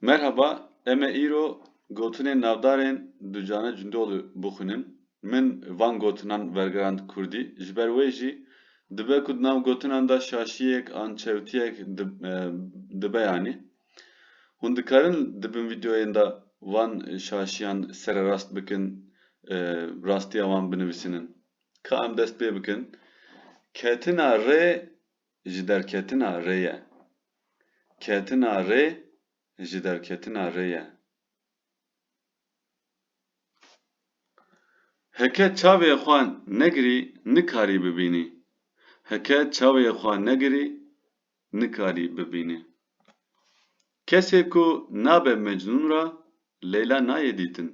Merhaba, eme îro gotinên navdarên du Cane Cundoğlu bixwînim. Min van gotinan wergerand Kurdî. Ji dibe ku nav de şaşiyek an çewtiyek e, dibe yanî. Hûn dikarin di bin vîdeoyên de van şaşiyan sererast bikin, e, rastiya wan binivîsinin. Ka em dest pê bikin. Ketina rê ji derketina rê ye. Ketina rê ji derketina rê ye. Heke çavê xwe negirî nikarî bibînî. Heke çavê xwe negirî nikarî bibînî. Kesê ku nabe Mecnûn ra Leyla nayê dîtin.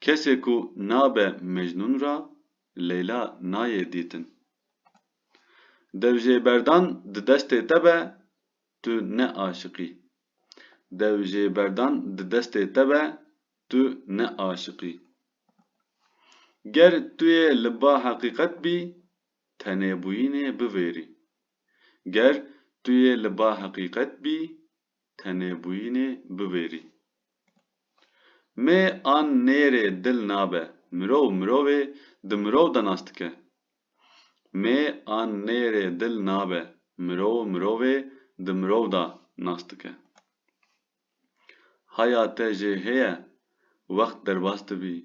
Kesê ku nabe Mecnûn ra Leyla nayê dîtin. Dev jêberdan di destê te tu ne aşiqî. Dev jêberdan di destê te be tu ne aşiqî. Ger tu yê li ba heqîqet bî tenêbûyînê bivêrî. Ger tu yê li ba heqîqet bî tenêbûyînê bivêrî. Mê an nêrê dil nabe, mirov mirovê di mirov de nas dike. Mê an nêrê dil nabe, mirov mirovê di mirov de nas dike. Haya te jê heye, wext derbas dibî,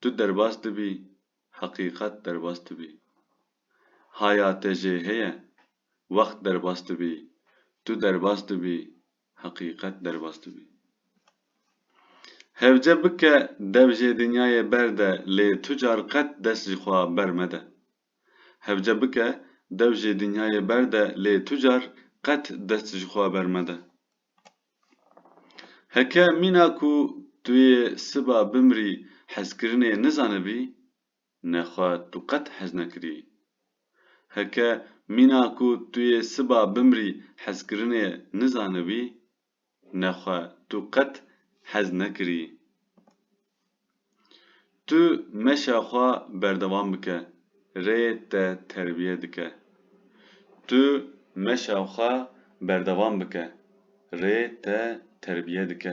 tu derbas dibî, heqîqet derbas dibî. Haya te jê heye, wext derbas dibî, tu derbas dibî, heqîqet derbas dibî. Hevce bike dev jê dinyayê berde lê tu car qet dest bermede. Hevce bike dev jê dinyayê berde lê tu car qet dest bermede. Heke mîna ku tu yê siba bimirî hezkirinê nizanibî, nexwe tu qet hez nekirî. Heke mîna ku tu yê siba bimirî hezkirinê nizanibî, nexwe tu qet hez nekirî. Tu meşa xwe berdewam bike, rê te terbiye dike. Tu meşa xwe berdewam bike, rê te terbiye dike.